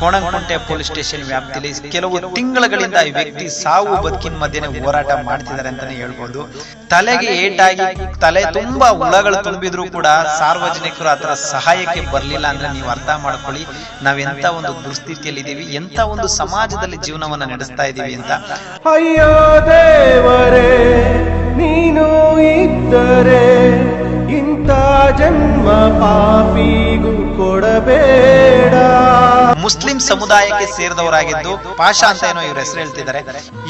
Konanakunte police station ವ್ಯಾಪ್ತಿಯಲ್ಲಿ ಕೆಲವು ತಿಂಗಳುಗಳಿಂದ ಈ ವ್ಯಕ್ತಿ ಸಾವು ಬದುಕಿನ ಮಧ್ಯೆ ಹೋರಾಟ ಮಾಡ್ತಿದ್ದಾರೆ ಅಂತಾನೆ ಹೇಳ್ಬೋದು. ತಲೆಗೆ ಏಟಾಗಿ ತಲೆ ತುಂಬಾ ಹುಳಗಳು ತುಂಬಿದ್ರು ಕೂಡ ಸಾರ್ವಜನಿಕರು ಆತರ ಸಹಾಯಕ್ಕೆ ಬರಲಿಲ್ಲ ಅಂದ್ರೆ ನೀವು ಅರ್ಥ ಮಾಡ್ಕೊಳ್ಳಿ. ನಾವೆಂತ ಒಂದು ದುಸ್ಥಿತಿಯಲ್ಲಿ ಇದೀವಿ, ಎಂತ ಒಂದು ಸಮಾಜದಲ್ಲಿ ಜೀವನವನ್ನ ನಡೆಸ್ತಾ ಇದೀವಿ ಅಂತ. ಅಯ್ಯೋ ದೇವರೇ, ನೀನು ಇದ್ದರೆ ಇಂಥ ಜನ್ಮ ಪಾಪಿಗೂ ಕೊಡಬೇಡ. ಮುಸ್ಲಿಂ ಸಮುದಾಯಕ್ಕೆ ಸೇರಿದವರಾಗಿದ್ದು ಪಾಷಾ ಅಂತ ಏನೋ ಇವರ ಹೆಸರು ಹೇಳ್ತಿದ್ದಾರೆ.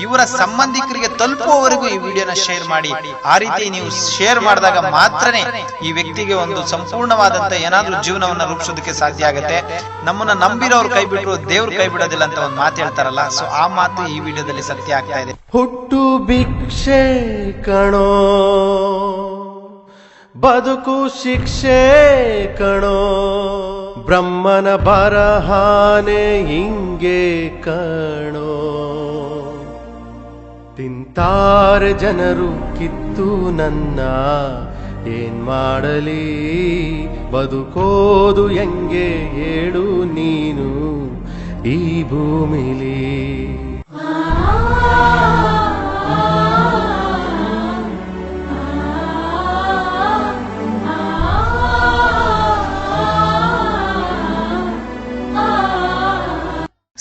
ಇವರ ಸಂಬಂಧಿಕರಿಗೆ ತಲುಪುವವರೆಗೂ ಈ ವಿಡಿಯೋನ ಶೇರ್ ಮಾಡಿ. ಆ ರೀತಿ ನೀವು ಶೇರ್ ಮಾಡಿದಾಗ ಮಾತ್ರನೇ ಈ ವ್ಯಕ್ತಿಗೆ ಒಂದು ಸಂಪೂರ್ಣವಾದಂತ ಏನಾದ್ರೂ ಜೀವನವನ್ನ ರೂಪಿಸೋದಕ್ಕೆ ಸಾಧ್ಯ ಆಗುತ್ತೆ. ನಮ್ಮನ್ನ ನಂಬಿರೋರು ಕೈ ಬಿಟ್ಟರು ದೇವ್ರು ಕೈ ಬಿಡೋದಿಲ್ಲ ಅಂತ ಒಂದು ಮಾತು ಹೇಳ್ತಾರಲ್ಲ ಸೊ ಆ ಮಾತು ಈ ವಿಡಿಯೋದಲ್ಲಿ ಸತ್ಯ ಆಗ್ತಾ ಇದೆ. ಹುಟ್ಟು ಭಿಕ್ಷೆ ಕಣೋ. ಬದುಕು ಶಿಕ್ಷೆ ಕಣೋ. ಬ್ರಹ್ಮನ ಬರಹಾನೆ ಹಿಂಗೆ ಕಣೋ. ತಿಂತಾರೆ ಜನರು, ಕಿತ್ತು ನನ್ನ. ಏನ್ ಮಾಡಲಿ? ಬದುಕೋದು ಹೆಂಗೆ ಹೇಳು ನೀನು ಈ ಭೂಮಿಲಿ.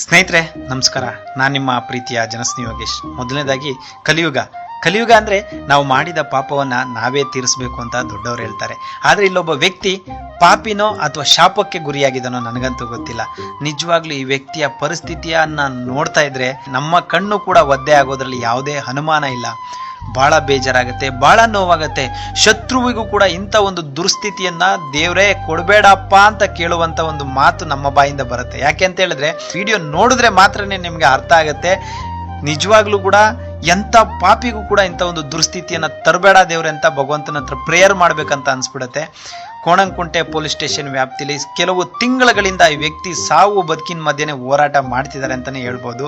ಸ್ನೇಹಿತರೆ ನಮಸ್ಕಾರ. ನಾನು ನಿಮ್ಮ ಪ್ರೀತಿಯ ಜನಸ್ನಿ ಯೋಗೇಶ್. ಮೊದಲನೇದಾಗಿ ಕಲಿಯುಗ. ಕಲಿಯುಗ ಅಂದ್ರೆ ನಾವು ಮಾಡಿದ ಪಾಪವನ್ನ ನಾವೇ ತೀರಿಸಬೇಕು ಅಂತ ದೊಡ್ಡವರು ಹೇಳ್ತಾರೆ. ಆದ್ರೆ ಇಲ್ಲೊಬ್ಬ ವ್ಯಕ್ತಿ ಪಾಪಿನೋ ಅಥವಾ ಶಾಪಕ್ಕೆ ಗುರಿಯಾಗಿದನೋ ನನಗಂತೂ ಗೊತ್ತಿಲ್ಲ. ನಿಜವಾಗ್ಲೂ ಈ ವ್ಯಕ್ತಿಯ ಪರಿಸ್ಥಿತಿಯನ್ನ ನೋಡ್ತಾ ಇದ್ರೆ ನಮ್ಮ ಕಣ್ಣು ಕೂಡ ಒದ್ದೆ ಆಗೋದ್ರಲ್ಲಿ ಯಾವುದೇ ಅನುಮಾನ ಇಲ್ಲ. ಬಹಳ ಬೇಜಾರಾಗುತ್ತೆ ಬಹಳ ನೋವಾಗತ್ತೆ. ಶತ್ರುವಿಗೂ ಕೂಡ ಇಂಥ ಒಂದು ದುರ್ಸ್ಥಿತಿಯನ್ನ ದೇವರೇ ಕೊಡಬೇಡಪ್ಪ ಅಂತ ಕೇಳುವಂತ ಒಂದು ಮಾತು ನಮ್ಮ ಬಾಯಿಂದ ಬರುತ್ತೆ. ಯಾಕೆ ಅಂತ ಹೇಳಿದ್ರೆ ವಿಡಿಯೋ ನೋಡಿದ್ರೆ ಮಾತ್ರನೇ ನಿಮ್ಗೆ ಅರ್ಥ ಆಗತ್ತೆ. ನಿಜವಾಗ್ಲೂ ಕೂಡ ಎಂತ ಪಾಪಿಗೂ ಕೂಡ ಇಂಥ ಒಂದು ದುರ್ಸ್ಥಿತಿಯನ್ನ ತರಬೇಡ ದೇವ್ರೆ ಅಂತ ಭಗವಂತನ ಹತ್ರ ಪ್ರೇಯರ್ ಮಾಡ್ಬೇಕಂತ ಅನ್ಸ್ಬಿಡತ್ತೆ. ಕೋಣಂಕುಂಟೆ ಪೊಲೀಸ್ ಸ್ಟೇಷನ್ ವ್ಯಾಪ್ತಿಯಲ್ಲಿ ಕೆಲವು ತಿಂಗಳುಗಳಿಂದ ಈ ವ್ಯಕ್ತಿ ಸಾವು ಬದುಕಿನ ಮಧ್ಯೆ ಹೋರಾಟ ಮಾಡ್ತಿದ್ದಾರೆ ಅಂತಾನೆ ಹೇಳ್ಬೋದು.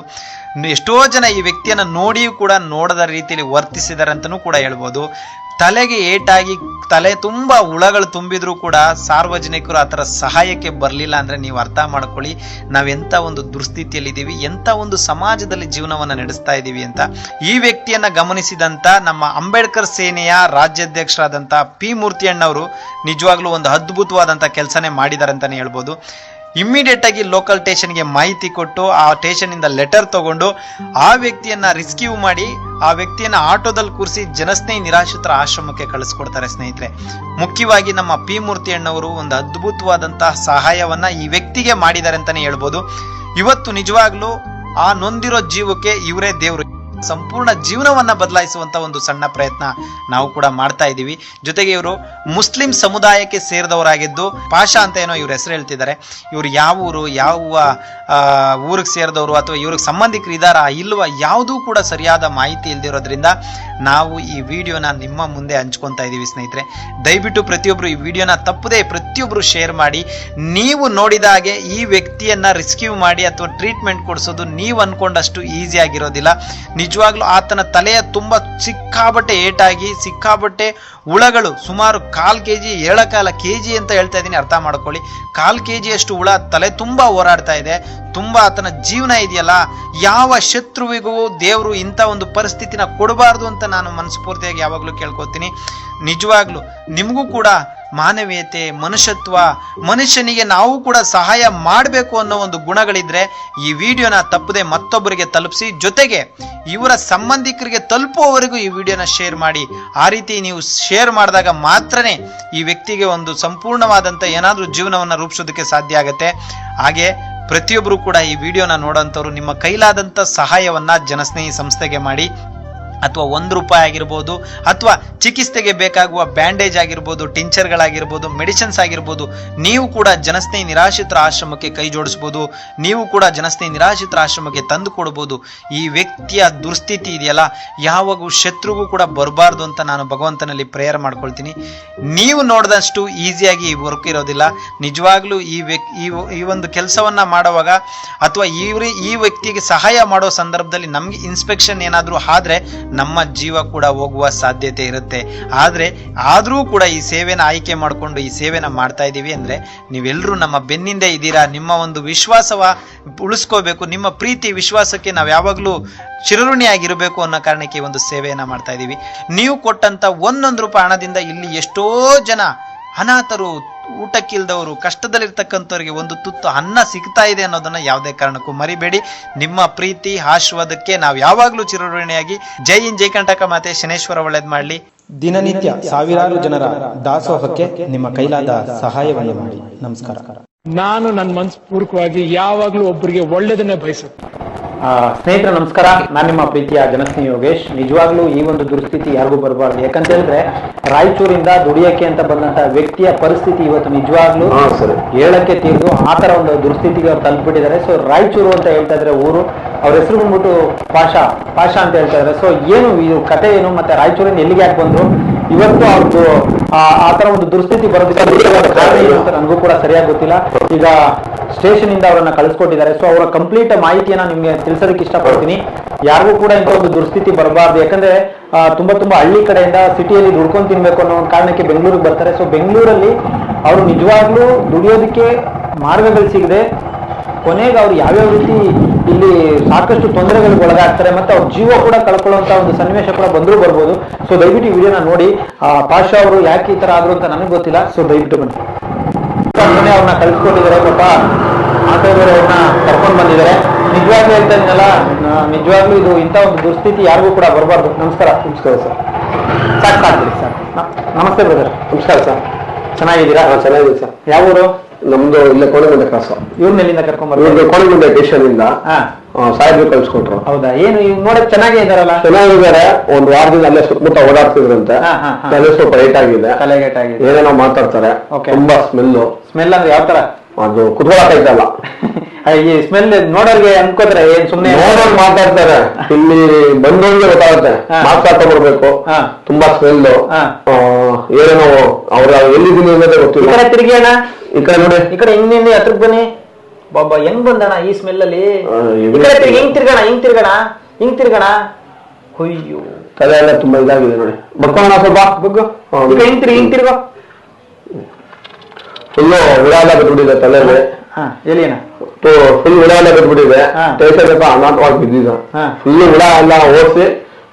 ಎಷ್ಟೋ ಜನ ಈ ವ್ಯಕ್ತಿಯನ್ನ ನೋಡಿಯೂ ಕೂಡ ನೋಡದ ರೀತಿಯಲ್ಲಿ ವರ್ತಿಸಿದ್ದಾರೆ ಅಂತಲೂ ಕೂಡ ಹೇಳ್ಬೋದು. ತಲೆಗೆ ಏಟಾಗಿ ತಲೆ ತುಂಬಾ ಹುಳಗಳು ತುಂಬಿದ್ರು ಕೂಡ ಸಾರ್ವಜನಿಕರು ಆತರ ಸಹಾಯಕ್ಕೆ ಬರಲಿಲ್ಲ ಅಂದ್ರೆ ನೀವು ಅರ್ಥ ಮಾಡ್ಕೊಳ್ಳಿ. ನಾವೆಂತ ಒಂದು ದುಸ್ಥಿತಿಯಲ್ಲಿ ಇದೀವಿ ಎಂತ ಒಂದು ಸಮಾಜದಲ್ಲಿ ಜೀವನವನ್ನ ನಡೆಸ್ತಾ ಇದೀವಿ ಅಂತ. ಈ ವ್ಯಕ್ತಿಯನ್ನ ಗಮನಿಸಿದಂತ ನಮ್ಮ ಅಂಬೇಡ್ಕರ್ ಸೇನೆಯ ರಾಜ್ಯಾಧ್ಯಕ್ಷರಾದಂತ ಪಿ ಮೂರ್ತಿಯಣ್ಣವರು ನಿಜವಾಗ್ಲೂ ಒಂದು ಅದ್ಭುತವಾದಂತ ಕೆಲಸನೇ ಮಾಡಿದ್ದಾರೆ ಅಂತಾನೆ ಹೇಳ್ಬೋದು. ಇಮ್ಮಿಡಿಯೇಟ್ ಆಗಿ ಲೋಕಲ್ ಸ್ಟೇಷನ್ಗೆ ಮಾಹಿತಿ ಕೊಟ್ಟು, ಆ ಸ್ಟೇಷನ್ ಇಂದ ಲೆಟರ್ ತಗೊಂಡು, ಆ ವ್ಯಕ್ತಿಯನ್ನ ರಿಸ್ಕ್ಯೂ ಮಾಡಿ, ಆ ವ್ಯಕ್ತಿಯನ್ನ ಆಟೋದಲ್ಲಿ ಕೂರಿಸಿ ಜನಸ್ನೇಹಿ ನಿರಾಶ್ರಿತರ ಆಶ್ರಮಕ್ಕೆ ಕಳಿಸ್ಕೊಡ್ತಾರೆ ಸ್ನೇಹಿತರೆ. ಮುಖ್ಯವಾಗಿ ನಮ್ಮ ಪಿ ಮೂರ್ತಿ ಅಣ್ಣವರು ಒಂದು ಅದ್ಭುತವಾದಂತಹ ಸಹಾಯವನ್ನ ಈ ವ್ಯಕ್ತಿಗೆ ಮಾಡಿದ್ದಾರೆ ಅಂತಾನೆ ಹೇಳ್ಬೋದು. ಇವತ್ತು ನಿಜವಾಗ್ಲೂ ಆ ನೊಂದಿರೋ ಜೀವಕ್ಕೆ ಇವರೇ ದೇವರು. ಸಂಪೂರ್ಣ ಜೀವನವನ್ನ ಬದಲಾಯಿಸುವಂತ ಒಂದು ಸಣ್ಣ ಪ್ರಯತ್ನ ನಾವು ಕೂಡ ಮಾಡ್ತಾ ಇದ್ದೀವಿ. ಜೊತೆಗೆ ಇವರು ಮುಸ್ಲಿಂ ಸಮುದಾಯಕ್ಕೆ ಸೇರಿದವರಾಗಿದ್ದು ಪಾಷಾ ಅಂತ ಏನೋ ಇವ್ರ ಹೆಸರು ಹೇಳ್ತಿದ್ದಾರೆ. ಇವ್ರು ಯಾವ ಊರು, ಯಾವ ಊರಿಗೆ ಸೇರಿದವರು ಅಥವಾ ಇವ್ರಿಗೆ ಸಂಬಂಧಿಕರು ಇದಾರಾ ಇಲ್ವಾ ಯಾವುದೂ ಕೂಡ ಸರಿಯಾದ ಮಾಹಿತಿ ಇಲ್ದಿರೋದ್ರಿಂದ ನಾವು ಈ ವಿಡಿಯೋನ ನಿಮ್ಮ ಮುಂದೆ ಹಂಚ್ಕೊತಾ ಇದ್ದೀವಿ ಸ್ನೇಹಿತರೆ. ದಯವಿಟ್ಟು ಪ್ರತಿಯೊಬ್ರು ಈ ವಿಡಿಯೋನ ತಪ್ಪದೆ ಪ್ರತಿಯೊಬ್ರು ಶೇರ್ ಮಾಡಿ, ನೀವು ನೋಡಿದ ಹಾಗೆ ಈ ವ್ಯಕ್ತಿಯನ್ನ ರಿಸ್ಕ್ಯೂ ಮಾಡಿ ಅಥವಾ ಟ್ರೀಟ್ಮೆಂಟ್ ಕೊಡಿಸೋದು ನೀವು ಅನ್ಕೊಂಡಷ್ಟು ಈಸಿ ಆಗಿರೋದಿಲ್ಲ. ನಿಜವಾಗ್ಲೂ ಆತನ ತಲೆಯ ತುಂಬ ಸಿಕ್ಕಾಬಟ್ಟೆ ಏಟಾಗಿ ಸಿಕ್ಕಾಬಟ್ಟೆ ಹುಳಗಳು, ಸುಮಾರು ಕಾಲು ಕೆ ಜಿ ಏಳಕಾಲ ಕೆ ಜಿ ಅಂತ ಹೇಳ್ತಾ ಇದ್ದೀನಿ, ಅರ್ಥ ಮಾಡ್ಕೊಳ್ಳಿ. ಕಾಲು ಕೆ ಜಿಯಷ್ಟು ಹುಳ ತಲೆ ತುಂಬ ಹೋರಾಡ್ತಾ ಇದೆ, ತುಂಬ ಆತನ ಜೀವನ ಇದೆಯಲ್ಲ, ಯಾವ ಶತ್ರುವಿಗೂ ದೇವರು ಇಂಥ ಒಂದು ಪರಿಸ್ಥಿತಿನ ಕೊಡಬಾರ್ದು ಅಂತ ನಾನು ಮನಸ್ಫೂರ್ತಿಯಾಗಿ ಯಾವಾಗಲೂ ಕೇಳ್ಕೊತೀನಿ. ನಿಜವಾಗ್ಲೂ ನಿಮಗೂ ಕೂಡ ಮಾನವೀಯತೆ, ಮನುಷ್ಯತ್ವ, ಮನುಷ್ಯನಿಗೆ ನಾವು ಕೂಡ ಸಹಾಯ ಮಾಡಬೇಕು ಅನ್ನೋ ಒಂದು ಗುಣಗಳಿದ್ರೆ ಈ ವಿಡಿಯೋನ ತಪ್ಪದೆ ಮತ್ತೊಬ್ಬರಿಗೆ ತಲುಪಿಸಿ, ಜೊತೆಗೆ ಇವರ ಸಂಬಂಧಿಕರಿಗೆ ತಲುಪುವವರೆಗೂ ಈ ವಿಡಿಯೋನ ಶೇರ್ ಮಾಡಿ. ಆ ರೀತಿ ನೀವು ಶೇರ್ ಮಾಡಿದಾಗ ಮಾತ್ರನೇ ಈ ವ್ಯಕ್ತಿಗೆ ಒಂದು ಸಂಪೂರ್ಣವಾದಂಥ ಏನಾದರೂ ಜೀವನವನ್ನು ರೂಪಿಸೋದಕ್ಕೆ ಸಾಧ್ಯ ಆಗುತ್ತೆ. ಹಾಗೆ ಪ್ರತಿಯೊಬ್ಬರು ಕೂಡ ಈ ವಿಡಿಯೋನ ನೋಡೋಂಥವ್ರು ನಿಮ್ಮ ಕೈಲಾದಂಥ ಸಹಾಯವನ್ನು ಜನಸ್ನೇಹಿ ಸಂಸ್ಥೆಗೆ ಮಾಡಿ. ಅಥವಾ ಒಂದು ರೂಪಾಯಿ ಆಗಿರ್ಬೋದು ಅಥವಾ ಚಿಕಿತ್ಸೆಗೆ ಬೇಕಾಗುವ ಬ್ಯಾಂಡೇಜ್ ಆಗಿರ್ಬೋದು, ಟಿಂಚರ್ಗಳಾಗಿರ್ಬೋದು, ಮೆಡಿಸಿನ್ಸ್ ಆಗಿರ್ಬೋದು, ನೀವು ಕೂಡ ಜನಸ್ನೇಹಿ ನಿರಾಶ್ರಿತರ ಆಶ್ರಮಕ್ಕೆ ಕೈ ಜೋಡಿಸ್ಬೋದು, ನೀವು ಕೂಡ ಜನಸ್ನೇಹಿ ನಿರಾಶ್ರಿತರ ಆಶ್ರಮಕ್ಕೆ ತಂದು ಕೊಡ್ಬೋದು. ಈ ವ್ಯಕ್ತಿಯ ದುರ್ಸ್ಥಿತಿ ಇದೆಯಲ್ಲ? ಯಾವಾಗೂ ಶತ್ರುಗೂ ಕೂಡ ಬರಬಾರ್ದು ಅಂತ ನಾನು ಭಗವಂತನಲ್ಲಿ ಪ್ರೇಯರ್ ಮಾಡ್ಕೊಳ್ತೀನಿ. ನೀವು ನೋಡಿದಷ್ಟು ಈಸಿಯಾಗಿ ಈ ವರ್ಕ್ ಇರೋದಿಲ್ಲ. ನಿಜವಾಗ್ಲೂ ಈ ವ್ಯಕ್ತಿ ಈ ಈ ಒಂದು ಕೆಲಸವನ್ನ ಮಾಡುವಾಗ ಅಥವಾ ಇವ್ರಿ ಈ ವ್ಯಕ್ತಿಗೆ ಸಹಾಯ ಮಾಡೋ ಸಂದರ್ಭದಲ್ಲಿ ನಮಗೆ ಇನ್ಸ್ಪೆಕ್ಷನ್ ಏನಾದರೂ ಆದ್ರೆ ನಮ್ಮ ಜೀವ ಕೂಡ ಹೋಗುವ ಸಾಧ್ಯತೆ ಇರುತ್ತೆ. ಆದರೆ ಆದರೂ ಕೂಡ ಈ ಸೇವೆನ ಆಯ್ಕೆ ಮಾಡಿಕೊಂಡು ಈ ಸೇವೆನ ಮಾಡ್ತಾ ಇದ್ದೀವಿ ಅಂದರೆ ನೀವೆಲ್ಲರೂ ನಮ್ಮ ಬೆನ್ನಿಂದೆ ಇದ್ದೀರಾ, ನಿಮ್ಮ ಒಂದು ವಿಶ್ವಾಸವ ಉಳಿಸ್ಕೋಬೇಕು, ನಿಮ್ಮ ಪ್ರೀತಿ ವಿಶ್ವಾಸಕ್ಕೆ ನಾವು ಯಾವಾಗಲೂ ಚಿರಋಣಿಯಾಗಿರಬೇಕು ಅನ್ನೋ ಕಾರಣಕ್ಕೆ ಒಂದು ಸೇವೆಯನ್ನು ಮಾಡ್ತಾ ಇದ್ದೀವಿ ನೀವು ಕೊಟ್ಟಂಥ ಒಂದೊಂದು ರೂಪಾಯಿ ಹಣದಿಂದ ಇಲ್ಲಿ ಎಷ್ಟೋ ಜನ ಅನಾಥರು ಊಟಕ್ಕಿಲ್ದವರು ಕಷ್ಟದಲ್ಲಿರ್ತಕ್ಕಂಥವ್ರಿಗೆ ಒಂದು ತುತ್ತು ಅನ್ನ ಸಿಗ್ತಾ ಇದೆ ಅನ್ನೋದನ್ನ ಯಾವುದೇ ಕಾರಣಕ್ಕೂ ಮರಿಬೇಡಿ. ನಿಮ್ಮ ಪ್ರೀತಿ ಆಶೀರ್ವಾದಕ್ಕೆ ನಾವು ಯಾವಾಗಲೂ ಚಿರಋಣಿಯಾಗಿ ಜೈ ಇನ್ ಜೈ ಕಂಟಕ ಮಾತೆ ಶನೇಶ್ವರ ಒಳ್ಳೇದ್ ಮಾಡಲಿ. ದಿನನಿತ್ಯ ಸಾವಿರಾರು ಜನರ ದಾಸೋಹಕ್ಕೆ ನಿಮ್ಮ ಕೈಲಾದ ಸಹಾಯವನ್ನು ಮಾಡಿ. ನಮಸ್ಕಾರ. ನಾನು ನನ್ನ ಮನಸ್ಪೂರ್ವಕವಾಗಿ ಯಾವಾಗ್ಲೂ ಒಬ್ಬರಿಗೆ ಒಳ್ಳೇದನ್ನೇ ಬಯಸುತ್ತೆ ಸ್ನೇಹಿತರೆ ನಮಸ್ಕಾರ. ನಾನು ನಿಮ್ಮ ಪ್ರೀತಿಯ ಜನಸ್ನೇಹಿ ಯೋಗೇಶ್. ನಿಜವಾಗ್ಲೂ ಈ ಒಂದು ದುಸ್ಥಿತಿ ಯಾರಿಗೂ ಬರಬಾರ್ದು. ಯಾಕಂತ ಹೇಳಿದ್ರೆ ರಾಯಚೂರಿಂದ ದುಡಿಯಕ್ಕೆ ಅಂತ ಬಂದಂತ ವ್ಯಕ್ತಿಯ ಪರಿಸ್ಥಿತಿ ಇವತ್ತು ನಿಜವಾಗ್ಲೂ ಹೇಳಕ್ಕೆ ತೀರ್ದು ಆ ತರ ಒಂದು ದುರ್ಸ್ಥಿತಿಗೆ ಅವ್ರು ತಲುಪಿಟ್ಟಿದ್ದಾರೆ. ಸೊ ರಾಯಚೂರು ಅಂತ ಹೇಳ್ತಾ ಇದ್ರೆ ಊರು ಅವ್ರ ಹೆಸರು ಬಂದ್ಬಿಟ್ಟು ಪಾಷಾ ಪಾಷಾ ಅಂತ ಹೇಳ್ತಾ ಇದ್ದಾರೆ. ಸೊ ಏನು ಇದು ಕತೆ ಏನು? ಮತ್ತೆ ರಾಯಚೂರಿಂದ ಎಲ್ಲಿಗೆ ಯಾಕೆ ಬಂದ್ರು? ಇವತ್ತು ಅವ್ರದ್ದು ಆ- ತರ ಒಂದು ದುಸ್ಥಿತಿ ಬರೋದಕ್ಕೆ ನನಗೂ ಕೂಡ ಸರಿಯಾಗಿ ಗೊತ್ತಿಲ್ಲ. ಈಗ ಸ್ಟೇಷನ್ ಇಂದ ಅವರನ್ನ ಕಳಿಸ್ಕೊಟ್ಟಿದ್ದಾರೆ. ಸೊ ಅವರ ಕಂಪ್ಲೀಟ್ ಮಾಹಿತಿಯನ್ನ ನಿಮ್ಗೆ ತಿಳಿಸೋದಕ್ಕೆ ಇಷ್ಟಪಡ್ತೀನಿ. ಯಾರಿಗೂ ಕೂಡ ಇಂಥ ಒಂದು ದುಸ್ಥಿತಿ ಬರಬಾರ್ದು. ಯಾಕಂದ್ರೆ ತುಂಬಾ ತುಂಬಾ ಹಳ್ಳಿ ಕಡೆಯಿಂದ ಸಿಟಿಯಲ್ಲಿ ದುಡ್ಕೊಂಡು ತಿನ್ಬೇಕು ಅನ್ನೋ ಒಂದು ಕಾರಣಕ್ಕೆ ಬೆಂಗಳೂರಿಗೆ ಬರ್ತಾರೆ. ಸೊ ಬೆಂಗಳೂರಲ್ಲಿ ಅವರು ನಿಜವಾಗ್ಲೂ ದುಡಿಯೋದಕ್ಕೆ ಮಾರ್ಗಗಳು ಸಿಗದೆ ಕೊನೆಗೆ ಅವ್ರು ಯಾವ್ಯಾವ ರೀತಿ ಇಲ್ಲಿ ಸಾಕಷ್ಟು ತೊಂದರೆಗಳಿಗೆ ಒಳಗಾಗ್ತಾರೆ ಮತ್ತೆ ಅವ್ರ ಜೀವ ಕೂಡ ಕಳ್ಕೊಳ್ಳುವಂತ ಒಂದು ಸನ್ನಿವೇಶ ಕೂಡ ಬಂದರೂ ಬರ್ಬೋದು. ಸೊ ದಯವಿಟ್ಟು ಈ ವಿಡಿಯೋನ ನೋಡಿ. ಆ, ಪಾಷಾ ಅವರು ಯಾಕೆ ಈ ತರ ಆದ್ರು ಅಂತ ನನಗೆ ಗೊತ್ತಿಲ್ಲ. ಸೊ ದಯವಿಟ್ಟು ಬನ್ನಿ. ಅವ್ರನ್ನ ಕಳ್ಸ್ಕೊಂಡಿದ್ದಾರೆ ಪಾಪ ಬೇರೆ ಅವ್ರನ್ನ ಕರ್ಕೊಂಡು ಬಂದಿದ್ದಾರೆ. ನಿಜವಾಗ್ಲೂ ಹೇಳ್ತಾ ನಿಜವಾಗ್ಲೂ ಇದು ಇಂಥ ಒಂದು ದುಸ್ಥಿತಿ ಯಾರಿಗೂ ಕೂಡ ಬರಬಾರ್ದು. ನಮಸ್ಕಾರ. ನಮಸ್ಕಾರ ಸರ್. ಸಾಕು ಸಾಕು ಸರ್. ನಮಸ್ತೆ ಬ್ರದರ್. ನಮಸ್ಕಾರ ಸರ್. ಚೆನ್ನಾಗಿದ್ದೀರಾ? ಚೆನ್ನಾಗಿದೆ ಸರ್. ಯಾವ ಊರು ನಮ್ದು ಇಲ್ಲೇ ಕೋಣಗುಂಡೆ ಕ್ರಾಸ್ ಇವ್ರನ್ನ ಎಲ್ಲಿಂದ ಕರ್ಕೊಂಡ್ ಇವ್ರದ್ದು ಬರ್ತಾರೆ ಕೋಣಗುಂಡೆ ಸ್ಟೇಷನ್ ಇಂದ ಹಾ. ಸಾಹೇಬ್ರು ಕಳ್ಸಿಕೊಟ್ರು. ಹೌದಾ? ಏನು ಇವ್ ನೋಡಕ್ ಚೆನ್ನಾಗೇ ಇದಾರಲ್ಲ ಚೆನ್ನಾಗಿದ್ದಾರೆ. ಒಂದ್ ವಾರದಿಂದ ಅಲ್ಲೇ ಸುತ್ತಮುತ್ತ ಓಡಾಡ್ತಿದ್ರಂತೆ. ಹಾ, ಹಾ, ಹಾ. ತಲೆ ಸ್ವಲ್ಪ ಏಟ್ ಆಗಿದೆ. ಏನೇನೋ ಮಾತಾಡ್ತಾರೆ. Okay. ತುಂಬಾ ಸ್ಮೆಲ್ಲು ಸ್ಮೆಲ್ ಅಂದ್ರೆ ಯಾವ ತರ ಅದು ಕುತ್ಕೊಳಕೈತಲ್ಲ ಈ ಸ್ಮೆಲ್ ನೋಡೋರ್ಗೆ ಅನ್ಕೋತಾರೆ ಏನ್ ಸುಮ್ನೆ ನೋಡೋರ್ ಮಾತಾಡ್ತಾರೆ ಇಲ್ಲಿ ಬಂದೋರ್ಗೆ ಗೊತ್ತಾಗುತ್ತೆ. ಹಾಕೊಂಡ್ಬರ್ಬೇಕು ಹಾ. ತುಂಬಾ ಸ್ಮೆಲ್ ಹಾ. ಏನೇನೋ ಅವ್ರ ಎಲ್ಲಿದ್ದೀನಿ ಅನ್ನೋದೇ ಈ ಗೊತ್ತಿಲ್ಲ ಕಡೆ ತಿರುಗಿ ಅಣ್ಣ. ಈ ಕಡೆ ನೋಡಿ. ಈ ಕಡೆ ಹಿಂದಿಂದ ಹತ್ರಕ್ ಬನ್ನಿ. ಬಾಬಾ ಹೆಂಗ್ ಬಂದಣ ಈ ಸ್ಮೆಲ್ ಅಲ್ಲಿ? ಈ ಕಡೆ ತಿರ್ಗಿ ಹಿಂಗ್ ತಿರ್ಗಣ ಹಿಂಗ್ ತಿರ್ಗಣ ಹಿಂಗ್ ತಿರ್ಗಣ. ಅಯ್ಯೋ. ತಲೆ ಎಲ್ಲ ತುಂಬಾ ಇದಾಗಿದೆ ನೋಡಿ. ಬಕ್ಕೋಣ ಸ್ವಲ್ಪ. ಬಗ್ಗು. ಈ ಹಿಂಗ್ ತಿರ್ಗಿ ಹಿಂಗ್ ತಿರ್ಗೋ. ಫುಲ್ಲು ಹುಳ ಎಲ್ಲ ಬಿಟ್ಬಿಟ್ಟಿದೆ ತಲೆಗೆ ಹಾ ಎಲ್ಲಿ ಅಣ್ಣ ಫುಲ್ ಹುಳ ಎಲ್ಲ ಬಿಟ್ಬಿಟ್ಟಿದೆ ಹಾ. ಟೇಷನ್ ಸ್ವಲ್ಪ ಅನಾಥವಾಗಿ ಬಿದ್ದಿದ್ದ ಹಾ. ಫುಲ್ ಹುಳ ಎಲ್ಲ ಓಡಿಸಿ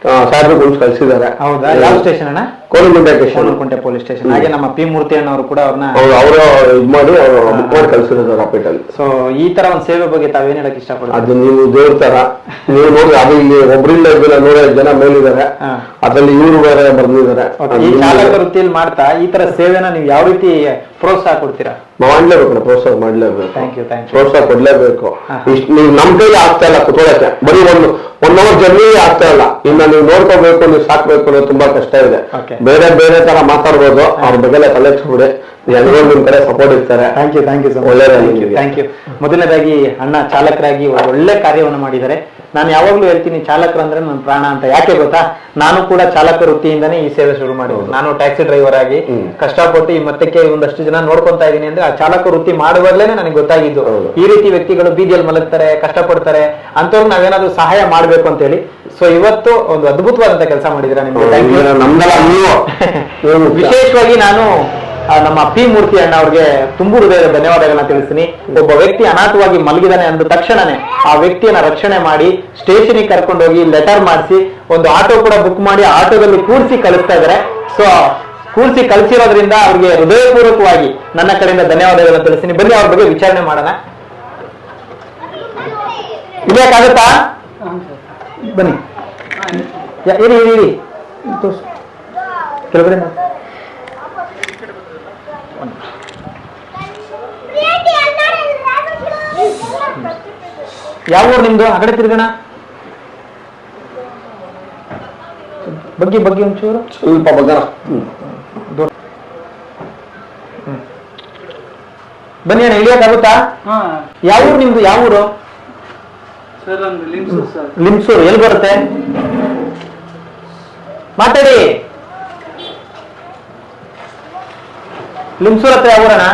ಗ್ರೂಪ್ ಕಳ್ಸಿದ್ದಾರೆ. ಹೌದಾ? ಯಾವ ಸ್ಟೇಷನ್ ಅಣ್ಣ? ಕೋಲಗುಂಟೆ ಸ್ಟೇಷನ್ ಪೊಲೀಸ್ ಸ್ಟೇಷನ್ ಹಾಗೆ ನಮ್ಮ ಪಿ ಮೂರ್ತಿ ಅಣ್ಣವರು ಕೂಡ ಅವ್ರನ್ನ ಅವ್ರು ಇದು ಮಾಡಿ ಅವರು ಬುಕ್ ಮಾಡಿ ಕಳ್ಸಿರೋದು ರಾಪಿಟಲ್ಲಿ ಸೊ ಈ ತರ ಒಂದು ಸೇವೆ ಬಗ್ಗೆ ತಾವೇನ್ ಹೇಳಕ್ ಇಷ್ಟಪಡ್ತೀರಾ? ಅದು ನೀವು ದೇವ್ರ ತರ. ನೀವು ನೋಡಿ ಅದು ಇಲ್ಲಿ ಒಬ್ರಿಲ್ಲ ಇದ್ದಿಲ್ಲ ನೂರೈದು ಜನ ಮೇಲಿದ್ದಾರೆ. ಅದರಲ್ಲಿ ಅದ್ರಲ್ಲಿ ಇವರು ಬೇರೆ ಬರ್ದಿದ್ದಾರೆ ಈ ಚಾಲಕ ವೃತ್ತಿಯಲ್ಲಿ ಮಾಡ್ತಾ ಈ ತರ ಸೇವೆನ ನೀವು ಯಾವ ರೀತಿ ಪ್ರೋತ್ಸಾಹ ಕೊಡ್ತೀರಾ? ಮಾಡ್ಲೇಬೇಕು. ನಾವು ಪ್ರೋತ್ಸಾಹ ಮಾಡ್ಲೇಬೇಕು. ಪ್ರೋತ್ಸಾಹ ಕೊಡ್ಲೇಬೇಕು. ಇಷ್ಟು ನೀವು ನಮ್ ಕೈಲಿ ಆಗ್ತಾ ಇಲ್ಲ ಕುತ್ಕೊಳ್ಳಕ್ಕೆ ಬರೀ ಒಂದು ಒನ್ ಅವರ್ ಜರ್ನಿ ಆಗ್ತಾ ಇಲ್ಲ. ಇನ್ನ ನೀವು ನೋಡ್ಕೋಬೇಕು ನೀವು ಸಾಕ್ಬೇಕು ಅನ್ನೋದು ತುಂಬಾ ಕಷ್ಟ ಇದೆ. ಬೇರೆ ಬೇರೆ ತರ ಮಾತಾಡ್ಬೋದು. ಅವ್ರ ಬಗ್ಗೆ ಕಲೆಕ್ಟ್ ಹಚ್ಬಿಡಿ ಎಲ್ಲರೂ ನಿಮ್ ಕಡೆ ಸಪೋರ್ಟ್ ಇರ್ತಾರೆ. ಥ್ಯಾಂಕ್ ಯು ಥ್ಯಾಂಕ್ ಯು ನಿಮ್ಗೆ. ಥ್ಯಾಂಕ್ ಯು ಮೊದಲನೇದಾಗಿ ಅಣ್ಣ ಚಾಲಕರಾಗಿ ಒಳ್ಳೆ ಕಾರ್ಯವನ್ನು ಮಾಡಿದ್ದಾರೆ. ನಾನು ಯಾವಾಗ್ಲೂ ಹೇಳ್ತೀನಿ ಚಾಲಕರಂದ್ರೆ ನನ್ನ ಪ್ರಾಣ ಅಂತ. ಯಾಕೆ ಗೊತ್ತಾ? ನಾನು ಕೂಡ ಚಾಲಕ ವೃತ್ತಿಯಿಂದನೇ ಈ ಸೇವೆ ಶುರು ಮಾಡಿದ್ದು. ನಾನು ಟ್ಯಾಕ್ಸಿ ಡ್ರೈವರ್ ಆಗಿ ಕಷ್ಟಪಟ್ಟು ಈ ಮತ್ತಕ್ಕೆ ಒಂದಷ್ಟು ಜನ ನೋಡ್ಕೊಂತಾ ಇದ್ದೀನಿ ಅಂದ್ರೆ ಆ ಚಾಲಕ ವೃತ್ತಿ ಮಾಡುವಾಗ್ಲೇನೆ ನನಗೆ ಗೊತ್ತಾಗಿದ್ದು. ಈ ರೀತಿ ವ್ಯಕ್ತಿಗಳು ಬೀದಿಯಲ್ಲಿ ಮಲಗ್ತಾರೆ ಕಷ್ಟಪಡ್ತಾರೆ ಅಂತವ್ರಿಗೆ ನಾವೇನಾದ್ರೂ ಸಹಾಯ ಮಾಡ್ಬೇಕು ಅಂತ ಹೇಳಿ. ಸೊ ಇವತ್ತು ಒಂದು ಅದ್ಭುತವಾದಂತ ಕೆಲಸ ಮಾಡಿದಿರಾ ನಿಮ್ಗೆ. ವಿಶೇಷವಾಗಿ ನಾನು ನಮ್ಮ ಪಿ ಮೂರ್ತಿ ಅಣ್ಣ ಅವ್ರಿಗೆ ತುಂಬು ಹೃದಯದ ಧನ್ಯವಾದಗಳನ್ನ ತಿಳಿಸ್ತೀನಿ. ಒಬ್ಬ ವ್ಯಕ್ತಿ ಅನಾಥವಾಗಿ ಮಲಗಿದಾನೆ ಅಂದ ತಕ್ಷಣನೇ ಆ ವ್ಯಕ್ತಿಯನ್ನ ರಕ್ಷಣೆ ಮಾಡಿ ಸ್ಟೇಷನ್ಗೆ ಕರ್ಕೊಂಡೋಗಿ ಲೆಟರ್ ಮಾಡಿಸಿ ಒಂದು ಆಟೋ ಕೂಡ ಬುಕ್ ಮಾಡಿ ಆಟೋದಲ್ಲಿ ಕೂರಿಸಿ ಕಳಿಸ್ತಾ ಇದ್ದಾರೆ ಸೊ ಕೂರಿಸಿ ಕಳಿಸಿರೋದ್ರಿಂದ ಅವ್ರಿಗೆ ಹೃದಯಪೂರ್ವಕವಾಗಿ ನನ್ನ ಕಡೆಯಿಂದ ಧನ್ಯವಾದಗಳನ್ನ ತಿಳಿಸ್ತೀನಿ. ಬನ್ನಿ, ಅವ್ರ ಬಗ್ಗೆ ವಿಚಾರಣೆ ಮಾಡೋಣ. ಇದಾಗುತ್ತಾ ಬನ್ನಿ. ಇರಿ ಇರಿ ಇರಿ. ತೋರ್ಸು. ಕೆಳಗಡೆ ನೋಡಿ. ಯಾವ ಊರು ನಿಮ್ದು? ಆ ಕಡೆ ತಿರ್ಗಣ. ಬಗ್ಗೆ ಬಗ್ಗೆ ಒಂಚೂರು. ಸ್ವಲ್ಪ. ಬನ್ನಿ ಅಣ್ಣ ಇಳಿಯೋಕ್ಕಾಗುತ್ತಾ ಯಾವ ಊರು ನಿಮ್ದು? ಯಾವ ಊರು? ಸರ್ ನಮ್ದು ಲಿಮ್ಸು ಸರ್. ಲಿಮ್ಸೂರು ಎಲ್ಲಿ ಬರುತ್ತೆ? ಮಾತಾಡಿ. ಲಿಮ್ಸೂರ್ ಹತ್ರ ಯಾವ ಊರಣ್ಣ?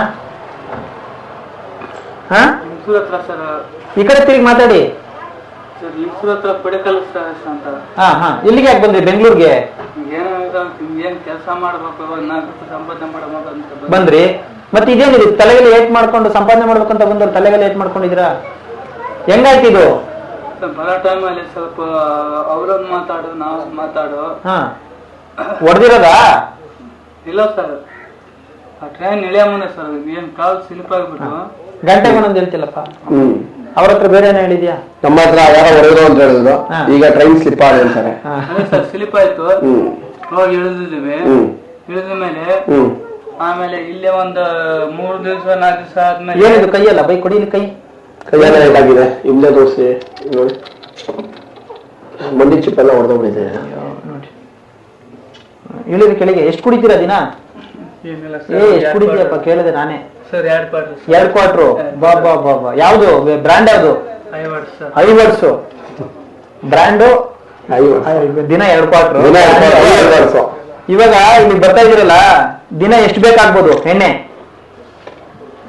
ಹಾ? ಈ ಕಡೆ ತಿರುಗಿ ಮಾತಾಡಿ. ಹಾ ಹಾ. ಇಲ್ಲಿಗೆ ಯಾಕೆ ಬಂದ್ರಿ? ಬೆಂಗಳೂರಿಗೆ? ಏನೋ ಇದು ಏನ್ ಕೆಲಸ ಮಾಡ್ಬೇಕು. ಬಂದ್ರಿ? ಮತ್ತೆ ಇದೇನಿದೆ? ತಲೆಗೆಲ್ಲ ಏಟ್ ಮಾಡ್ಕೊಂಡು ಸಂಪಾದನೆ ಮಾಡ್ಬೇಕಂತ ಬಂದ್ರೆ ತಲೆಗೆಲ್ಲ ಏಟ್ ಮಾಡ್ಕೊಂಡಿದ್ರ ಹೆಂಗಾಯ್ತು ಇದು? ಬರೋ ಟೈಮಲ್ಲಿ ಸ್ವಲ್ಪ ಅವ್ರೊಂದು ಮಾತಾಡು ನಾವು ಮಾತಾಡು. ಹಾ. ಹೊಡೆದಿರೋದಾ? ಇಲ್ಲ ಸರ್. ಆ ಟ್ರೈನ್ ಇಳಿಯ ಮುಂದೆ ಸರ್ ಏನ್ ಕಾಲ್ ಸ್ಲಿಪ್ ಆಗ್ಬಿಟ್ಟು ಗಂಟೆಗೆ ಒಂದೊಂದು ಹೇಳ್ತಿಲ್ಲಪ್ಪ. ಅವ್ರ ಹತ್ರ ಬೇರೆ ಏನೋ ಹೇಳಿದ್ಯಾ? ನಮ್ಮ ಹತ್ರ ಯಾರೋ ಹೊಡೆದ್ರು ಅಂತ ಹೇಳಿದ್ರು. ಹಾ. ಈಗ ಟ್ರೈನ್ ಸ್ಲಿಪ್ ಆಗಿ ಅಂತಾರೆ. ಹಾ. ಅದೇ ಸರ್ ಸ್ಲಿಪ್ ಆಯ್ತು. ಹ್ಮ್. ಹೋಗಿ ಇಳಿದಿದ್ದೀವಿ. ಹ್ಮ್. ಇಳಿದ ಮೇಲೆ ಹ್ಮ್. ಆಮೇಲೆ ಇಲ್ಲೇ ಒಂದು ಮೂರು ದಿವಸ ನಾಲ್ಕು ದಿವಸ ಆದ್ಮೇಲೆ ಏನಿದು ಕೈಯಲ್ಲ ಬೈ ಕೊಡಿಲಿ ಕೈ? ಕೈಯೆಲ್ಲ ಇದಾಗಿದೆ. ಇಲ್ಲೇ ತೋರಿಸಿ ನೋಡಿ. ಮಂಡಿ ಚಿಪ್ ಎಲ್ಲ ಹೊಡೆದೋಗ್ಬಿಟ್ಟಿದೆ. ನೋಡಿ. ಇಳಿರಿ ಕೆಳಗೆ ಎಷ್ಟು ಕುಡಿತೀರಾ ದಿನ? ಕುಡಿತೀಯಪ್ಪ ಕೇಳಿದೆ ನಾನೇ. ಸರ್ ಎರಡು ಕ್ವಾರ್ಟರ್ ಎರಡ್ ಕ್ವಾರ್ಟ್ರು ಬಾ ಬಾ ಬಾ ಬಾ. ಯಾವ್ದು? ಬ್ರ್ಯಾಂಡ್ ಯಾವ್ದು? ಐವರ್ಸ್ ಸರ್ ಐವರ್ಸು ಬ್ರ್ಯಾಂಡು ದಿನ ಎರಡು ಕ್ವಾರ್ಟರ್ ಇವಾಗ ಇಲ್ಲಿ ಬರ್ತಾ ಇದೀರಲ್ಲ ದಿನ ಎಷ್ಟು ಬೇಕಾಗ್ಬೋದು ಎಣ್ಣೆ?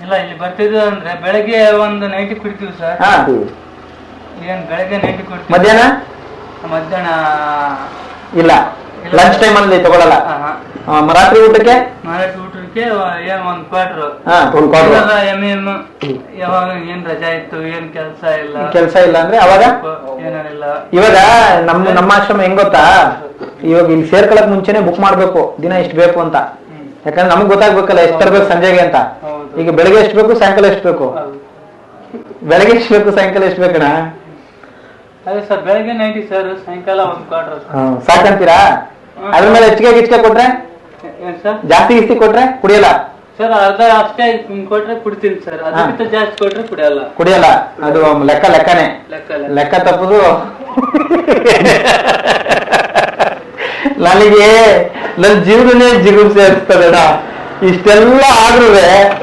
ಇಲ್ಲ ಇಲ್ಲಿ ಬರ್ತಿದ್ರೆ ಅಂದ್ರೆ ಬೆಳಗ್ಗೆ ಒಂದು ನೈಟಿ ಕುಡಿತೀವಿ ಸರ್ ಹಾ. ಹ್ಮ್. ಏನ್ ಬೆಳಗ್ಗೆ ನೈಂಟಿ ಕುಡಿತೀವಿ? ಮಧ್ಯಾಹ್ನ? ಮಧ್ಯಾಹ್ನ ಇಲ್ಲ. ಲಂಚ್ ಟೈಮ್ ಅಲ್ಲಿ ತಗೊಳಲ್ಲ. ಹಾ, ಹಾ. ಆ, ಮ- ರಾತ್ರಿ ಊಟಕ್ಕೆ? ಮರಾಠಿ ಊಟಕ್ಕೆ ಏನ್ ಒಂದ್ ಕ್ವಾರ್ಟರ್ ಹಾ ಒಂದ್ ಕ್ವಾರ್ಟರ್ ಎಂ ಎಂ ಯಾವಾಗ ಏನ್ ರಜಾ ಇತ್ತು ಏನ್ ಕೆಲಸ ಇಲ್ಲ. ಕೆಲಸ ಇಲ್ಲ ಅಂದ್ರೆ ಅವಾಗ ಏನಿಲ್ಲ. ಇವಾಗ ನಮ್ಮ ನಮ್ಮ ಆಶ್ರಮ ಹೆಂಗ್ ಗೊತ್ತಾ? ಇವಾಗ ಇಲ್ಲಿ ಸೇರ್ಕೊಳಕ್ ಮುಂಚೆನೆ ಬುಕ್ ಮಾಡ್ಬೇಕು. ದಿನ ಎಷ್ಟು ಬೇಕು ಅಂತ. ಯಾಕಂದ್ರೆ ನಮ್ಗೆ ಗೊತ್ತಾಗ್ಬೇಕಲ್ಲ ಎಷ್ಟು ತರಬೇಕು ಸಂಜೆಗೆ ಅಂತ. ಈಗ ಬೆಳಗ್ಗೆ ಎಷ್ಟು ಬೇಕು ಸಾಯಂಕಾಲ ಎಷ್ಟು ಬೇಕು. ಬೆಳಗ್ಗೆ ಎಷ್ಟು ಬೇಕು ಸಾಯಂಕಾಲ ಎಷ್ಟು ಬೇಕಣ್ಣ ಅದೇ ಸರ್ ಬೆಳಗ್ಗೆ ನೈಂಟಿ ಸರ್ ಸಾಯಂಕಾಲ ಒಂದು ಕ್ವಾರ್ಟರ್ ಸಾಕಂತೀರಾ? ಅದ್ರ ಮೇಲೆ ಹೆಚ್ಚಿಗೆ ಗಿಚ್ಕೆ ಕೊಟ್ರೆ? ಸರ್? ಜಾಸ್ತಿ ಗಿಸ್ತಿ ಕೊಟ್ರೆ ಕುಡಿಯಲ್ಲ? ಸರ್ ಅರ್ಧ ಅಷ್ಟೇ ಕೊಟ್ರೆ ಕುಡ್ತೀನಿ ಸರ್. ಅದಕ್ಕಿಂತ ಜಾಸ್ತಿ ಕೊಟ್ರೆ ಕುಡಿಯಲ್ಲ. ಕುಡಿಯಲ್ಲ. ಅದು ಲೆಕ್ಕ ಲೆಕ್ಕನೇ. ಲೆಕ್ಕ ತಪ್ಪುದು. ನನಗೆ ನನ್ನ ಜೀವನನೇ ಜಿಗುಪ್ಸೆ ಅನ್ಸ್ತದಣ್ಣ ಇಷ್ಟೆಲ್ಲ ಆದ್ರೂ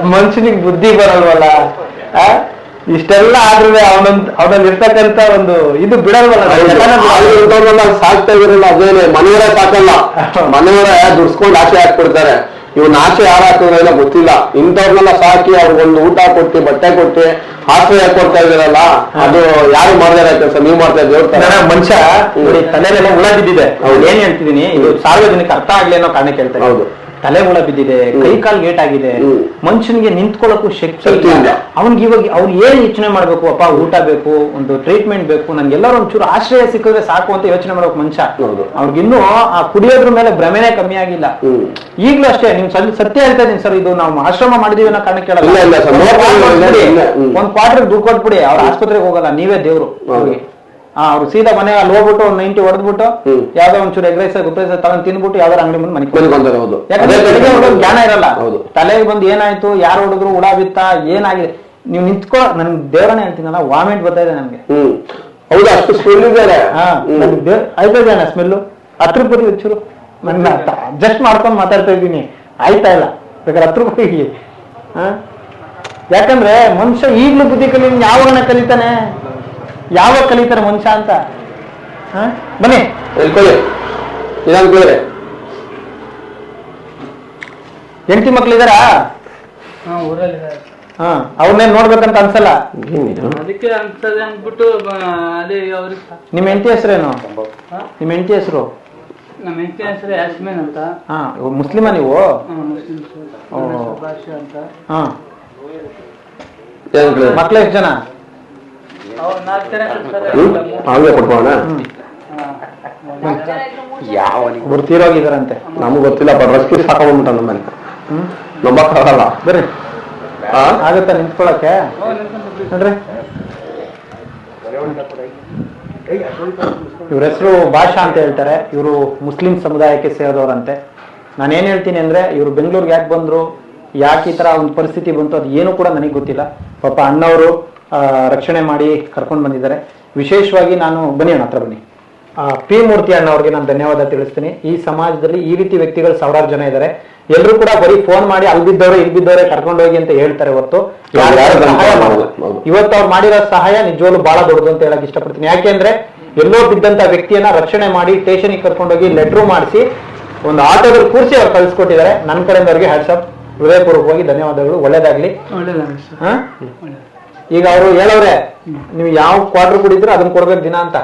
ಮನುಷ್ಯನಿಗೆ ಬುದ್ಧಿ ಬರಲ್ವಲ್ಲ? ಆ? ಇಷ್ಟೆಲ್ಲ ಆದ್ರೆ ಅವನೊಂದ್ ಅವನಲ್ಲಿ ಇರ್ತಕ್ಕಂತ ಒಂದು ಇದು ಬಿಡಲ್ವಲ್ಲ ಸಾಕ್ತಾ ಇದ್ರಲ್ಲ ಅದೇನೆ? ಮನೆಯವರ ಸಾಕಲ್ಲ. ಮನೆಯವರ ದುಡ್ಸ್ಕೊಂಡು ಆಸೆ ಹಾಕ್ಬಿಡ್ತಾರೆ. ಇವನ್ ಆಸೆ ಯಾರು ಹಾಕಿದ್ರೆಲ್ಲ ಗೊತ್ತಿಲ್ಲ. ಇಂಥವ್ರನ್ನೆಲ್ಲ ಸಾಕಿ ಅವ್ರಿಗೊಂದು ಊಟ ಕೊಟ್ಟು ಬಟ್ಟೆ ಕೊಟ್ಟು ಆಶ್ರಯ ಕೊಡ್ತಾ ಇದ್ದೀರಲ್ಲ ಅದು ಯಾರು ಮಾಡ್ದಾರ ಕೆಲಸ? ನೀವು ಮಾಡ್ತಾ ಇದ್ದೀವಿ ಮನುಷ್ಯ ತಲೆಯಲ್ಲ ತಲೆಲೆಲ್ಲ ಅವ್ರು. ಏನ್ ಹೇಳ್ತಿದೀನಿ ಇದು ಸಾರ್ವಜನಿಕ ಅರ್ಥ ಆಗ್ಲಿ ಅನ್ನೋ ಕಾರಣ ಕೇಳ್ತಾ ಹೌದು. ತಲೆ ಹುಳ ಬಿದ್ದಿದೆ ಕೈ ಕಾಲ್ ಗೇಟ್ ಆಗಿದೆ. ಮನುಷ್ಯನಿಗೆ ನಿಂತ್ಕೊಳ್ಳೋಕು ಶಕ್ತಿ ಇಲ್ಲ. ಅವ್ನಿಗೆ ಇವಾಗ ಅವ್ರು ಏನ್ ಯೋಚನೆ ಮಾಡ್ಬೇಕು ಅಪ್ಪ ಊಟ ಬೇಕು ಒಂದು ಟ್ರೀಟ್ಮೆಂಟ್ ಬೇಕು ನನ್ಗೆ ಎಲ್ಲರೂ ಒಂಚೂರು ಆಶ್ರಯ ಸಿಕ್ಕಿದ್ರೆ ಸಾಕು ಅಂತ ಯೋಚನೆ ಮಾಡ್ಬೇಕು ಮನುಷ್ಯ. ಅವ್ರಿಗಿನ್ನೂ ಆ ಕುಡಿಯೋದ್ರ ಮೇಲೆ ಭ್ರಮೆನೇ ಕಮ್ಮಿ ಆಗಿಲ್ಲ. ಈಗ್ಲೂ ಅಷ್ಟೇ ನಿಮ್ ಸತ್ಯ ಹೇಳ್ತಾ ಇದೀನಿ ಸರ್ ಇದು ನಾವು ಆಶ್ರಮ ಮಾಡಿದೀವಿ ಅನ್ನೋ ಕಾರಣ ಕೇಳಲ್ಲ ಒಂದ್ ಕ್ವಾರ್ಟರ್ ದುಡ್ಡು ಕೊಟ್ಬಿಡಿ ಅವ್ರ ಆಸ್ಪತ್ರೆಗೆ ಹೋಗಲ್ಲ ನೀವೇ ದೇವ್ರು. ಅವ್ರು ಸೀದಾ ಮನೆ ಅಲ್ಲಿ ಹೋಗ್ಬಿಟ್ಟು ಒಂದ್ ನೈಂಟಿ ಹೊಡೆದ್ಬಿಟ್ಟು. ಯಾವ್ದೋ ಒಂಚೂರು ಎಗ್ರೈಸ್ ಗುಪ್ರೈಸ್ ತಗೊಂಡ್ ತಿನ್ಬಿಟ್ಟು ಯಾವ್ದಾರ ಅಂಗಡಿ ಮುಂದೆ ಮನೆ ಜ್ಞಾನ ಇರಲ್ಲ. ಹೌದು. ತಲೆಗೆ ಬಂದು ಏನಾಯ್ತು ಯಾರು ಹೊಡೆದ್ರು ಹುಳ ಬಿತ್ತ ಏನಾಗಿದೆ? ನೀವು ನಿಂತ್ಕೊ ನನ್ ದೇವರನೇ ಹೇಳ್ತೀನಲ್ಲ ವಾಮಿಟ್ ಬರ್ತಾ ಇದೆ ನನ್ಗೆ. ಹೌದು ಅಷ್ಟು ಸ್ಮೆಲ್ ಇದ್ದಾರೆ ಆಯ್ತಾ ಇದೆ ಸ್ಮೆಲ್ಲು ಹತ್ತು ರೂಪಾಯಿ ಒಂಚೂರು. ನನ್ನ ಅಡ್ಜಸ್ಟ್ ಮಾಡ್ಕೊಂಡು ಮಾತಾಡ್ತಾ ಇದ್ದೀನಿ. ಆಯ್ತಾ ಇಲ್ಲ. ಬೇಕಾದ್ರೆ ಹತ್ತು ರೂಪಾಯಿಗೆ ಹಾ? ಯಾಕಂದ್ರೆ ಮನುಷ್ಯ ಈಗ್ಲೂ ಬುದ್ಧಿ ಕಲಿ ಯಾವಾಗ ಕಲಿತಾನೆ? ಯಾವಾಗ ಕಲಿತಾನೆ ಮನುಷ್ಯ ಅಂತ? ಹಾ? ಬನ್ನಿ. ಕೇಳಿದ್ರೆ ಹೆಂಡತಿ ಮಕ್ಳಿದಾರಾ ಹಾ ಊರಲ್ಲಿ ಹಾ ಅವ್ರನ್ನೇನ್ ನೋಡ್ಬೇಕಂತ ಅನ್ಸಲ್ಲ? ಅದಕ್ಕೆ ಅನ್ಸದೆ ಅಂದ್ಬಿಟ್ಟು ಅದೇ ಅವ್ರಿಗೆ ನಿಮ್ ಹೆಂಡತಿ ಹೆಸರೇನು? ನಿಮ್ ಹೆಂಡತಿ ಹೆಸರು? ನಮ್ಮ ಹೆಂಡತಿ ಹೆಸರು ಯಾಸ್ಮಿನ್ ಅಂತ. ಹಾ ಮುಸ್ಲಿಮ ನೀವು? ಮುಸ್ಲಿಮ್ಸ್. ಅಂತ. ಹಾ. ಮಕ್ಳು ಎಷ್ಟು ಜನ? ಹಂಗೆ ಕೊಟ್ಬೋಣ ತೀರೋಗಿದಾರಂತೆ ನಮ್ಗೆ ಗೊತ್ತಿಲ್ಲ ಡ್ರೆಸ್ ಪೀಸ್ ನಮ್ಮನೆ ನಮ್ಮ ಮನೆ ನಂಬಕ್ಕಾಗಲ್ಲ. ಬರ್ರಿ ಆಗತ್ತಾ ನಿಂತ್ಕೊಳಕ್ಕೆ. ನೋಡ್ರಿ. ಇವ್ರ ಹೆಸರು ಭಾಷಾ ಅಂತ ಹೇಳ್ತಾರೆ. ಇವರು ಮುಸ್ಲಿಂ ಸಮುದಾಯಕ್ಕೆ ಸೇರಿದವರಂತೆ. ನಾನು ಏನ್ ಹೇಳ್ತೀನಿ ಅಂದ್ರೆ ಇವರು ಬೆಂಗಳೂರಿಗೆ ಯಾಕೆ ಬಂದ್ರು ಯಾಕೆ ಈ ತರ ಒಂದು ಪರಿಸ್ಥಿತಿ ಬಂತು ಅದು ಏನು ಕೂಡ ನನಗೆ ಗೊತ್ತಿಲ್ಲ. ಪಾಪ ಅಣ್ಣವರು ರಕ್ಷಣೆ ಮಾಡಿ ಕರ್ಕೊಂಡು ಬಂದಿದ್ದಾರೆ. ವಿಶೇಷವಾಗಿ ನಾನು ಬನ್ನಿ ಅಣ್ಣ ಹತ್ರ ಬನ್ನಿ. ಆ, ಪಿ ಮೂರ್ತಿ ಅಣ್ಣ ಅವ್ರಿಗೆ ನಾನು ಧನ್ಯವಾದ ತಿಳಿಸ್ತೀನಿ. ಈ ಸಮಾಜದಲ್ಲಿ ಈ ರೀತಿ ವ್ಯಕ್ತಿಗಳು ಸಾವಿರಾರು ಜನ ಇದ್ದಾರೆ. ಎಲ್ಲರೂ ಕೂಡ ಬರೀ ಫೋನ್ ಮಾಡಿ ಅಲ್ಲಿ ಬಿದ್ದವ್ರೆ ಇಲ್ಲಿ ಬಿದ್ದವ್ರೆ ಕರ್ಕೊಂಡೋಗಿ ಅಂತ ಹೇಳ್ತಾರೆ. ಹೌದು. ಇವತ್ತು ಅವ್ರು ಮಾಡಿರೋ ಸಹಾಯ ನಿಜವಾಗ್ಲು ಬಹಳ ದೊಡ್ಡದು ಅಂತ ಹೇಳಕ್ ಇಷ್ಟಪಡ್ತೀನಿ. ಯಾಕೆಂದ್ರೆ ಎಲ್ಲೋ ಬಿದ್ದಂತ ವ್ಯಕ್ತಿಯನ್ನ ರಕ್ಷಣೆ ಮಾಡಿ ಸ್ಟೇಷನ್ಗೆ ಕರ್ಕೊಂಡೋಗಿ ಲೆಟ್ರು ಮಾಡಿಸಿ ಒಂದು ಆಟೋದಲ್ಲಿ ಕೂರಿಸಿ ಅವ್ರು ಕಳಿಸ್ಕೊಟ್ಟಿದ್ದಾರೆ. ನನ್ನ ಕಡೆಯಿಂದ ಅವ್ರಿಗೆ ಹ್ಯಾಟ್ಸಪ್ ಹೃದಯಪೂರ್ವಕವಾಗಿ ಧನ್ಯವಾದಗಳು. ಒಳ್ಳೇದಾಗ್ಲಿ. ಒಳ್ಳೇದಾಗ್ಲಿ? ಈಗ ಅವರು ಹೇಳವ್ರೆ ನೀವು ಯಾವ ಕ್ವಾರ್ಟರ್ ಕುಡಿದ್ರೆ ಅದನ್ನ ಕೊಡ್ಬೇಕು ದಿನ ಅಂತ.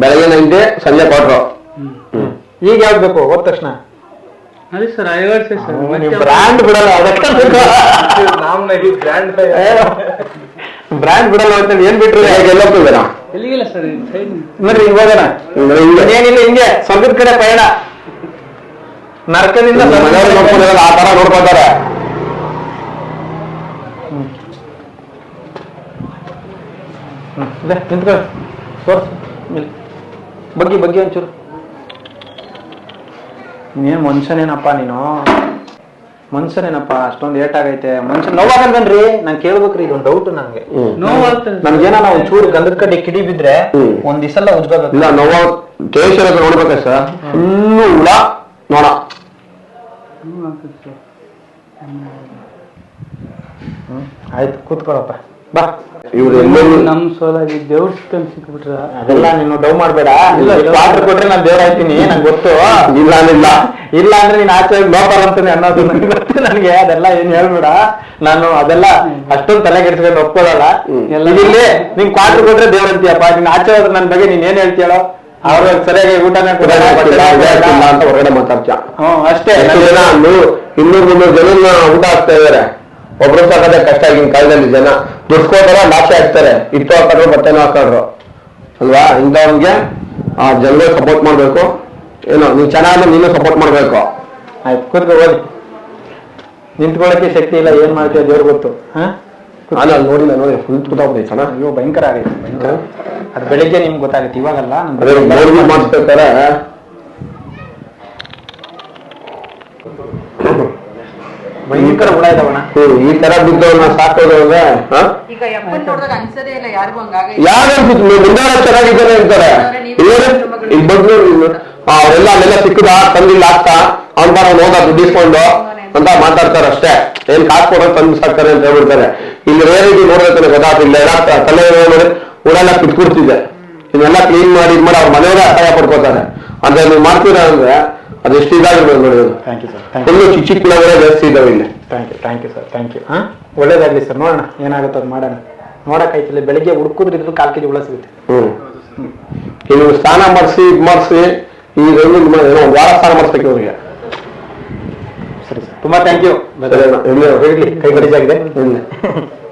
ಬೆಳಗ್ಗೆ ನೈಂಟಿ ಸಂಜೆ ಕ್ವಾರ್ಟರ್ ಈಗ ಯಾವ್ದು ಬೇಕು ಹೋದ ತಕ್ಷಣ. ಅದೇ ಸರ್ ಐವತ್ತು ಸರ್. ಬ್ರ್ಯಾಂಡ್ ಬಿಡಲ್ಲ ಅದಕ್ಕೆ ಬ್ರ್ಯಾಂಡ್ ಬಿಡಲ್ಲ ಅಂತ ಏನ್ ಬಿಟ್ರು? ಎಲ್ಲ ಹೋಗ್ತಿದ್ದೀರಾ? ಎಲ್ಲಿಗಿಲ್ಲ ಸರ್ ನೋಡ್ರಿ ಹಿಂಗ್ ಹೋಗೋಣ. ಏನಿಲ್ಲ ಹಿಂಗೆ. ಸ್ವರ್ಗದ ಕಡೆ ಪಯಣ ನರಕದಿಂದ ಆ ತರ ನೋಡ್ಕೊತಾರೆ ಹ್ಮ್. ಇದೆ, ನಿಂತ್ಕೊ. ತೋರ್ಸು ಇಲ್ಲಿ. ಬಗ್ಗಿ ಬಗ್ಗಿ ಒಂಚೂರು. ನೀನು ಮನುಷ್ಯನೇನಪ್ಪ ನೀನು? ಮನುಷ್ಯನೇನಪ್ಪ? ಅಷ್ಟೊಂದು ಏಟ್ ಆಗೈತೆ ಮನುಷ್ಯ ನೋವಾಗಲ್ವೇನ್ರಿ? ನಾನ್ ಕೇಳ್ಬೇಕ್ರಿ ಇದೊಂದು ಡೌಟ್ ನಂಗೆ. ನಮ್ಗೆ ನೋವಾಗ್ತದೆ. ನಮ್ಗೇನ ನಾವು ಒಂಚೂರು ಗಂಧದ ಕಡೆ ಕಿಡಿ ಬಿದ್ರೆ. ಒಂದ್ ದಿವಸ ಉಜ್ಕೋಬೇಕು. ಇಲ್ಲ ನೋವ ಎಲ್ಲ ನೋಡ್ಬೇಕ ಸರ್? ಫುಲ್ಲು ಹುಳ ನೋಡ. ಆಯ್ತು ಕೂತ್ಕೊಳಪ್ಪ ಬಾ. ಇವ್ರು ಎಲ್ಲೆಲ್ಲಿ ನಮ್ ಸೋಲಾಗಿ ದೇವ್ರ ಸಿಕ್ಕಂಗ್ ಸಿಕ್ಬಿಟ್ರ. ಅದೆಲ್ಲ ನೀನು ಡೌ ಮಾಡ್ಬೇಡ. ವಾಟರ್ ಕೊಟ್ರೆ ನಾನು ದೇವ್ರ ಆಯ್ತೀನಿ ನಂಗೆ ಗೊತ್ತು. ಇಲ್ಲ ಇಲ್ಲ ಇಲ್ಲ. ಅಂದ್ರೆ ನೀನ್ ಆಚೆ ಅಂತಾನೆ ಅನ್ನೋದು ನನಗೆ ಗೊತ್ತು ನನಗೆ. ಅದೆಲ್ಲ ಏನ್ ಹೇಳ್ಬೇಡ. ನಾನು ಅದೆಲ್ಲ ಅಷ್ಟೊಂದು ತಲೆ ಕೆಡಿಸ್ಕೊಂಡು ಒಪ್ಕೊಳ್ಳಲ್ಲ. ಇಲ್ಲಿ ನೀನ್ ಕ್ವಾರ್ಟರ್ ಕೊಟ್ರೆ ದೇವ್ರ ಅಂತೀಯಪ್ಪ. ನೀನ್ ಆಚೆ ಹೋದ್ರೆ ನನ್ನ ಬಗ್ಗೆ ನೀನ್ ಏನ್ ಹೇಳ್ತೀಯೋ ಅವ್ರ ಸರಿಯಾಗಿ ಊಟನೇ ಕೊಡಲ್ಲ, ಅಂತ ಹೊರಗಡೆ ಮಾತಾಡ್ತೀಯ. ಅಷ್ಟೇ. ಇನ್ನೂರು ಮುನ್ನೂರು ಜನ ಊಟ ಹಾಕ್ತಾ ಇದಾರೆ. ಒಬ್ರು ಸಾಕೋದೇ ಕಷ್ಟ ಆಗಿನ ಕಾಲದಲ್ಲಿ ಜನ ದುಡ್ಕೋತಾರ ಲಾಸೆ ಹಾಕ್ತಾರೆ. ಇಟ್ಟು ಹಾಕೋರು ಬಟ್ಟೆನೂ ಹಾಕೋರು. ಅಲ್ವಾ? ಇಂಥವ್ರಿಗೆ ಆ ಜನರು ಸಪೋರ್ಟ್ ಮಾಡ್ಬೇಕು. ಏನೋ ನೀವು ಚೆನ್ನಾಗಿ ನೀನು ಸಪೋರ್ಟ್ ಮಾಡ್ಬೇಕು. ಆಯ್ತು ಕುರ್ದು ಹೋಗಿ ನಿಂತ್ಕೊಳಕ್ಕೆ ಶಕ್ತಿ ಇಲ್ಲ ಏನ್ ಮಾಡ್ತೀವಿ ದೇವ್ರ ಗೊತ್ತು. ಹಾ? ಅಲ್ಲ ನೋಡಿಲ್ಲ ನೋಡಿ ಫುಲ್ ಕೂತಾಗ್ಬಿಟ್ಟೈತೆ ಚೆನ್ನಾಗಿ ಅಯ್ಯೋ ಭಯಂಕರ ಆಗೈತೆ ಅದು ಬೆಳಿಗ್ಗೆ ನಿಮ್ಗೆ ಗೊತ್ತಾಗುತ್ತೆ ಇವಾಗಲ್ಲ ಮಾಡಿಸ್ಬೇಕಾರೆ ಭಯಂಕರ ಹುಳ ಇದಾವಣ ಈ ತರ ಬಿದ್ದವ್ರನ್ನ ಸಾಕೋದು ಅಂದ್ರೆ ಹಾ? ಈಗ ಎಪ್ಪನ್ ನೋಡಿದಾಗ ಅನ್ಸದೇ ಇಲ್ಲ ಯಾರಿಗೂ ಹಂಗಾಗ ಯಾರು ಚೆನ್ನಾಗಿದ್ದಾರೆ ಅಂತಾರೆ. ಇಲ್ಲಿ ಬಂದ್ರು ಅವರೆಲ್ಲ ಅಲ್ಲೆಲ್ಲ ಸಿಕ್ಕದ ತಂದಿಲ್ಲ ಆಗ್ತಾ ಅವ್ನ ಬರ ಹೋದ ದುಡ್ಡಿಸ್ಕೊಂಡು ಅಂತ ಮಾತಾಡ್ತಾರೆ ಅಷ್ಟೇ. ಏನ್ ಕಾಸು ಕೊಡೋದು ತಂದು ಸಾಕ್ತಾರೆ ಅಂತ ಹೇಳ್ಬಿಡ್ತಾರೆ. ಇಲ್ಲಿ ರೇರಿಗೆ ನೋಡ್ಬೇಕಂದ್ರೆ ಗೊತ್ತಾಗ್ತಿಲ್ಲ ಇಲ್ಲ ತ- ತಲೆ ನೋಡಿ ಊರೆಲ್ಲ ಕಿಟ್ಕೊಡ್ತಿದೆ ಇದನ್ನೆಲ್ಲ ಕ್ಲೀನ್ ಮಾಡಿ ಇದ್ ಮಾಡಿ ಅವ್ರ ಮನೆಯವರೇ ಅಸಹಾಯ ಪಡ್ಕೋತಾರೆ. ಅಂದ್ರೆ ನೀವು ಮಾಡ್ತೀರಾ ಅಂದ್ರೆ ಅದು ಎಷ್ಟು ಇದಾಗಿರ್ಬೋದು ನೋಡಿ thank you sir thank you ಚಿಕ್ಕ ಚಿಕ್ಕ ಹುಳಗಳೇ ಜಾಸ್ತಿ ಇದಾವೆ ಇಲ್ಲಿ. Thank you thank you sir thank you ಹಾಂ ಒಳ್ಳೇದಾಗಲಿ ಸರ್ ನೋಡೋಣ ಏನಾಗುತ್ತೆ ಅದು ಮಾಡೋಣ. ನೋಡೋಕ್ಕಾಯ್ತಿಲ್ಲ ಬೆಳಿಗ್ಗೆ ಹುಡುಕಿದ್ರೆ ಇದ್ರೂ ಕಾಲು ಕೆಜಿ ಹುಳ ಸಿಗುತ್ತೆ. ಹ್ಮ್. ಇನ್ನು ಸ್ನಾನ ಮಾಡಿಸಿ ಇದು ಮಾಡಿಸಿ ಈಗ ಒಂದು ವಾರ ಸ್ನಾನ ಮಾಡಿಸ್ಬೇಕು ಇವ್ರಿಗೆ. ಸರಿ ಸರ್ ತುಂಬ ಥ್ಯಾಂಕ್ ಯು ಇರ್ಲಿ ಕೈ ಗಡಿಜಾಗಿದೆ.